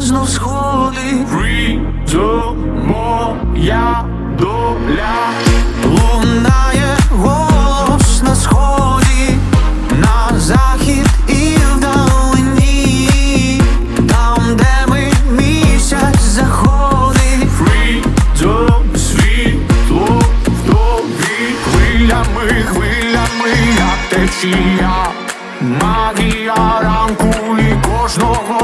знов сходить Прийду моя доля. Лунає голос на сході На захід і вдалині. Там, де ми місяць заходи, Прийду світло в тобі, Хвилями, хвилями, як течія. Магія ранку і кожного